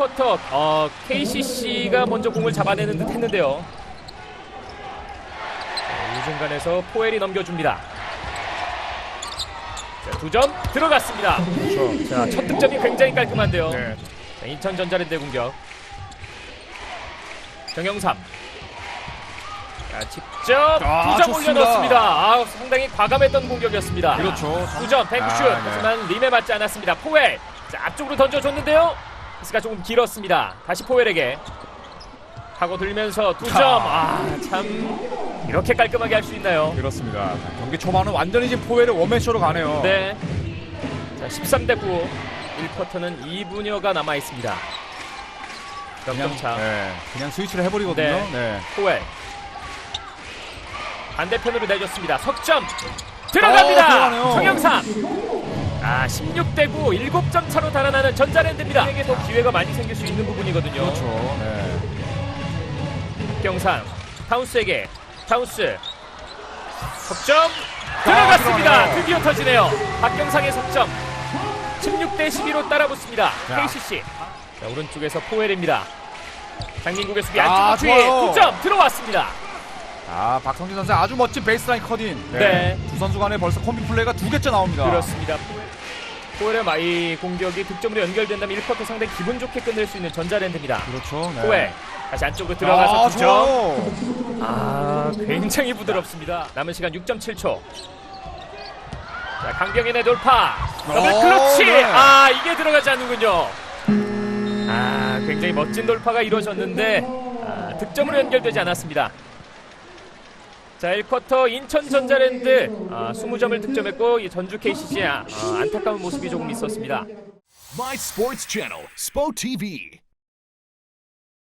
1쿼터 어, KCC가 먼저 공을 잡아내는 듯 했는데요. 자, 이 중간에서 포엘이 넘겨줍니다. 자, 두 점 들어갔습니다. 그렇죠. 자, 첫 득점이 굉장히 깔끔한데요. 네. 자, 인천 전자랜드 공격. 정영삼. 자, 직접 아, 두점 좋습니다. 올려넣습니다. 아, 상당히 과감했던 공격이었습니다. 그렇죠. 9점 뱅크슛 아, 네. 하지만 림에 맞지 않았습니다. 포웰 자 앞쪽으로 던져줬는데요. 패스가 조금 길었습니다. 다시 포웰에게 하고 들면서 두 점. 아 참 이렇게 깔끔하게 할 수 있나요? 그렇습니다. 경기 초반은 완전히 지금 포웰의 원맨쇼로 가네요. 네. 자 13대 9. 1쿼터는 2분여가 남아 있습니다. 그냥, 역점차 네, 그냥 스위치를 해버리거든요. 네. 네. 포웰 반대편으로 내줬습니다. 석점 들어갑니다. 어, 들어가네요. 정영삼. 아 16대 9 7점 차로 달아나는 전자랜드입니다. 에게 더 기회가 많이 생길 수 있는 부분이거든요. 그렇죠. 네. 박경상 타운스에게 타운스 석점 들어갔습니다. 들어가네요. 드디어 터지네요. 박경상의 석점 16대 12로 따라붙습니다. 자. KCC 자, 오른쪽에서 포웰입니다. 장민국의 수비 아, 안쪽 뒤에 좋아요. 9점 들어왔습니다. 아, 박성진 선수 아주 멋진 베이스라인 커딘. 네. 두 선수 간에 벌써 콤비 플레이가 두 개째 나옵니다. 그렇습니다. 포웰의 마이 공격이 득점으로 연결된다면 1쿼터 상당히 기분 좋게 끝낼 수 있는 전자랜드입니다. 그렇죠. 네. 포웰 다시 안쪽으로 들어가서 아, 9점. 좋아요. 아, 굉장히 부드럽습니다. 남은 시간 6.7초. 자, 강경인의 돌파. 더블 오, 클러치. 네. 아, 이게 들어가지 않는군요. 아, 굉장히 멋진 돌파가 이루어졌는데 아, 득점으로 연결되지 않았습니다. 자, 1쿼터 인천 전자랜드 아, 20점을 득점했고 이 전주 KCC의 아, 안타까운 모습이 조금 있었습니다. My Sports Channel, SPO TV.